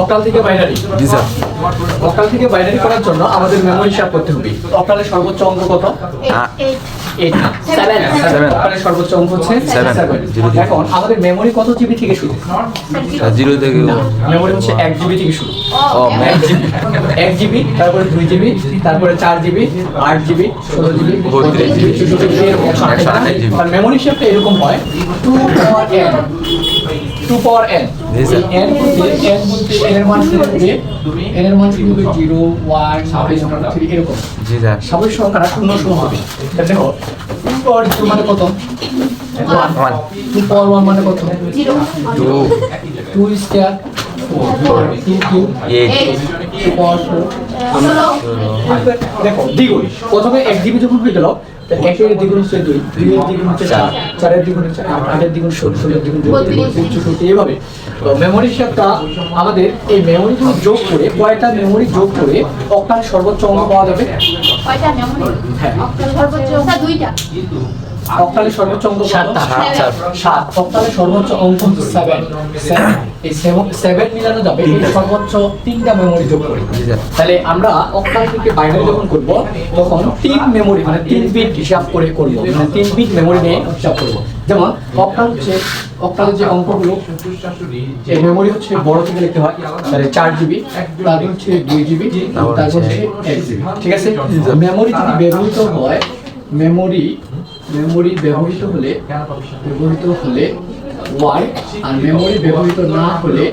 Octal থেকে binary. জি sir. Octal থেকে বাইনারি করার জন্য আমাদের মেমোরি হিসাব করতে হবে। অক্টালের সর্বোচ্চ অঙ্ক কত. অক্টালের সর্বোচ্চ অঙ্ক হচ্ছে। এখন আমাদের মেমোরি কত জিবি থেকে শুরু? জিরো থেকে মেমোরি হচ্ছে এক জিবি থেকে শুরু। এক জিবি তারপরে দুই জিবি তারপরে চার জিবি আট জিবি ষোলো জিবি বত্রিশ জিবি চৌষট্টি জিবি এরকম। একশো আঠাশ জিবি। আর মেমোরি হিসাবটা এরকম হয়। Two two power N. N বলতে এন বলতে এন এর মান কি হবে এন এর মান কি হবে জিরো ওয়ান থ্রি এরকম। জি স্যার। স্বাভাবিক সংখ্যাটা শূন্য শূন্য হবে। দেখো টু পাওয়ার টু মানে কত? ওয়ান টু পাওয়ার ওয়ান মানে কত? টু টু স্কোয়ার দেখো দ্বিগুণ। প্রথমে এক জিবি যখন হয়ে গেল একের দ্বিগুণ হচ্ছে দুই দুইয়ের দ্বিগুণ হচ্ছে চার চারের দ্বিগুণ হচ্ছে আট আটের দ্বিগুণ ষোলো ষোলোর দ্বিগুণ বত্রিশ। চৌষট্টি এইভাবে। তো মেমোরি হিসাবটা আমাদের এই মেমোরিগুলো যোগ করে কয়টা মেমোরি যোগ করে অক্টাল সর্বোচ্চ অঙ্ক পাওয়া যাবে? কয়টা মেমোরি হ্যাঁ। সর্বোচ্চ অক্টালের সর্বোচ্চ অঙ্ক সাত, অক্টালের সর্বোচ্চ অঙ্ক সেভেন এই সেভেন মিলানো যাবে। সর্বোচ্চ তিনটা মেমোরি যোগ করে। তাহলে আমরা অক্টাল থেকে বাইনারি যখন করব তখন তিন মেমোরি মানে তিন বিট হিসাব করে করব। মানে তিন বিট মেমোরি নিয়ে হিসাব করব। যেমন অক্টাল হচ্ছে অক্টালের যে অঙ্কগুলো এই মেমোরি হচ্ছে বড় থেকে লিখতে হয়। তাহলে চার জিবি তারপর হচ্ছে দুই জিবি তারপর হচ্ছে এক জিবি ঠিক আছে? মেমোরি যদি ব্যবহৃত হয় মেমোরি মেমোরি ব্যবহৃত হলে ব্যবহৃত হলে ওয়ান আর মেমোরি ব্যবহৃত না হলে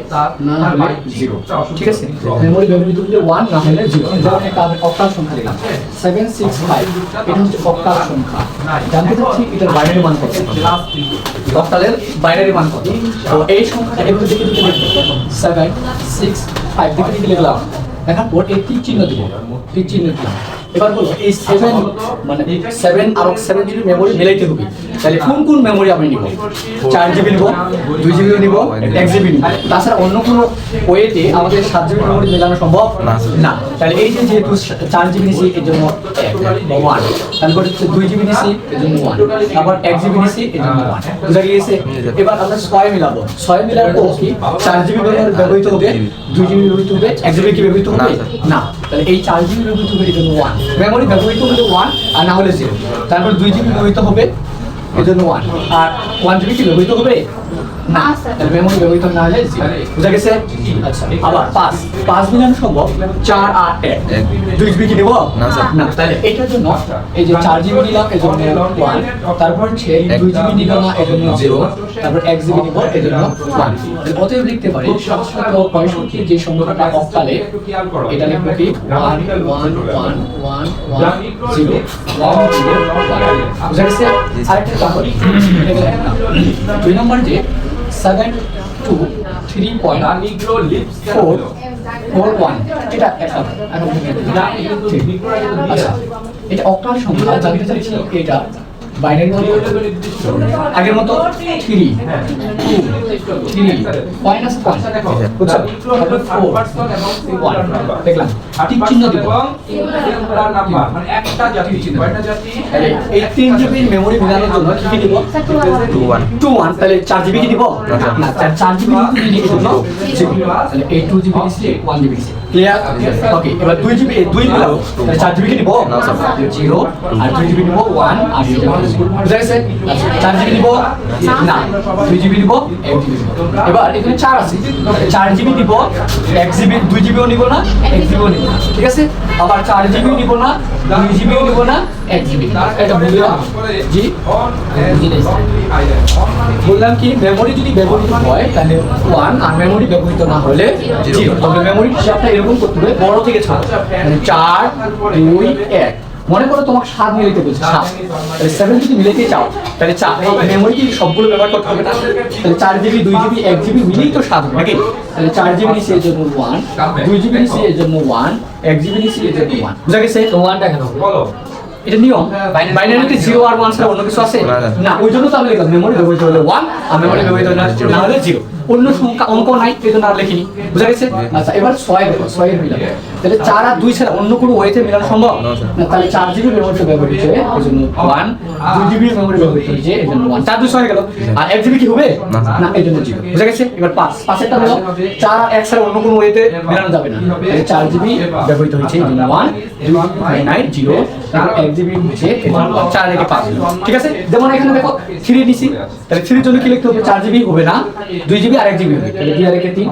না হলে জিরো ঠিক আছে? মেমোরি ব্যবহৃত হলে ওয়ান না হলে জিরো যেমন একটা অক্টাল সংখ্যা দিলাম সেভেন সিক্স ফাইভ এটা হচ্ছে অক্টাল সংখ্যা। জানতে চাচ্ছি এটার বাইনারি মান কত? অক্টালের বাইনারি মান কত? তো এই সংখ্যাটা দিকে দিকে লিখব সেভেন সিক্স ফাইভ দিকে দিকে লিখলাম দেখার পর এই টিক চিহ্ন দিব। টিক চিহ্ন দিলাম। এবার বলো এই সেভেন মানে সেভেন আর সেভেন জিবি মেমোরি মিলাইতে হবে তাহলে কোন কোন মেমোরি আমি নিব? চার জিবি নিব দুই জিবি নিব এক জিবি নিব। তাছাড়া অন্য কোনো ওয়েতে আমাদের সাত জিবি মেমোরি মেলানো সম্ভব? না। না। তাহলে এই যে যেহেতু চার জিবি নিছি এর জন্য ওয়ান তারপর হচ্ছে দুই জিবি নিছি এর জন্য ওয়ান আবার এক জিবি নিছি এর জন্য ওয়ান বুঝা গিয়েছে? এবার আমরা ছয় মিলাবো। ছয় মিলার পর কি চার জিবি ব্যবহৃত হবে দুই জিবি ব্যবহৃত হবে এক জিবি কি ব্যবহৃত হবে? না। তাহলে এই চার জিবি ব্যবহৃত হবে জন্য ওয়ান মেমোরি ব্যবহৃত হলে ওয়ান আর না হলে জিরো তারপর দুই জিবি ব্যবহৃত হবে এর জন্য ওয়ান আর ওয়ান কি ব্যবহৃত হবে? না। তাহলে মেমোরি ব্যবহৃত না হলে বুঝা গেছে? আচ্ছা। আবার পাঁচ। পাঁচ মিলানো সম্ভব? চার আট এক। দুই জিবি কি নেব না, স্যার। না তাহলে এটার জন্য এই যে চার জিবি নিলাম এর জন্য ওয়ান তারপর হচ্ছে দুই জিবি নিব না এর জন্য জিরো তারপর এক জিবি নিব এর জন্য ওয়ান অতএব লিখতে পারি সাতশত পঁয়ষট্টি যে সংখ্যাটা অকালে এটা লিখব কি? One one one one one zero one zero বুঝা গেছে? আরেকটা তাহলে দুই নম্বর যে seven two three point four four one এটা একটা। আচ্ছা এটা অক্টাল সংখ্যা জানতে চাইছি এটা বাইনারি আগের মতো? Three. Two three. Minus one বুঝছ? দেখলাম। টিক চিহ্ন দিব এই তিন জিবির মেমোরি মিলানোর জন্য কি কি দিব? টু ওয়ান টু ওয়ান তাহলে চার জিবি কি দিব? না, চার চার জিবি কিন্তু জন্য তাহলে এই টু জিবি দিচ্ছি ওয়ান জিবি দিচ্ছি ক্লিয়ার ওকে এবার দুই জিবি দুই মিলাবো চার জিবি কি দিব? জিরো আর দুই জিবি নিব ওয়ান আর আচ্ছা, বললাম কি মেমোরি যদি ব্যবহৃত হয় তাহলে ওয়ান আর মেমোরি ব্যবহৃত না হলে তবে মেমোরি হিসাবটা এরকম করতে হবে বড় থেকে ছোট। মানে চার দুই এক। মনে করো তোমাকে সাত মিলাইতে বলছে সাত তাহলে সেভেন যদি মিলাইতে চাও? তাহলে চার মেমোরি কি সবগুলো ব্যবহার করতে হবে না। তাহলে চার জিবি দুই জিবি এক জিবি মিলেই তো সাত হবে নাকি? তাহলে চার জিবি নিচ্ছে এর জন্য ওয়ান দুই জিবি নিচ্ছে এর জন্য ওয়ান এক জিবি নিচ্ছে এর জন্য ওয়ান বুঝা গেছে? ওয়ানটা কেন? এটা নিয়ম। বাইনারিতে জিরো আর ওয়ান ছাড়া অন্য কিছু আছে? না, ওই জন্য তো আমি লিখলাম মেমোরি ব্যবহৃত হলে ওয়ান আর মেমোরি ব্যবহৃত না হলে জিরো অন্য সংখ্যা অঙ্ক নাই এই জন্য আর লিখিনি। বুঝা গেছে? আচ্ছা এবার ছয় দেখো ছয়ের মিলাবে তাহলে চার আর দুই ছাড়া অন্য কোনো ওয়েতে মেলানো সম্ভব? না। তাহলে চার জিবি মেমোরিটা ব্যবহৃত হচ্ছে এই জন্য ওয়ান দুই জিবি মেমোরি ব্যবহৃত হচ্ছে এই জন্য ওয়ান চার দুই হয়ে গেল। আর এক জিবি কি হবে? না। এই জন্য জিরো। বুঝা গেছে? এবার পাঁচ। পাঁচেরটা হলো চার আর এক ছাড়া অন্য কোনো ওয়েতে মেলানো যাবে না। চার জিবি ব্যবহৃত হচ্ছে এই জন্য ওয়ান নাইন জিরো এক জিবি হচ্ছে চার রেখে পাঁচ। ঠিক আছে? যেমন এখানে দেখো থ্রি নিছি। তাহলে থ্রির জন্য কি লিখতে হবে? চার জিবি হবে না দুই জিবি আর এক জিবি হবে। তাহলে দুই আর একে তিন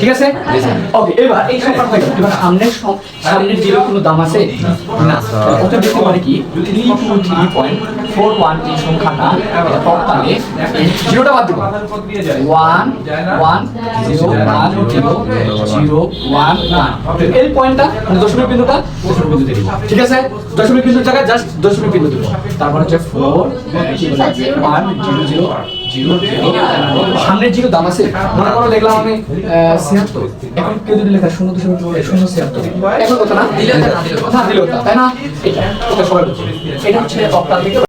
ঠিক আছে? ওকে এবার এই সংখ্যা হয়ে এবার। সামনের সামনের জিরো কোনো দাম আছে? না। ওটা দেখতে মানে কি? Three two three point four one এই সংখ্যাটা এটা তৎকালে জিরোটা বাদ দিব। One one zero one zero zero one one এই পয়েন্টটা মানে দশমিক বিন্দুটা দশমিক বিন্দু দিব। ঠিক আছে? দশমিক বিন্দুর জায়গায় জাস্ট দশমিক বিন্দু দিব। তারপর হচ্ছে four one zero zero zero zero সামনের ছিল দাম আছে। মনে করো দেখলাম আমি ছিয়াত্তর। এখন কেউ যদি লেখা শূন্য দশমিক শূন্য ছিয়াত্তর। এখন কথা না? দিলে না দিলে তাই না? এটা সবাই। এটা হচ্ছে অপরাধ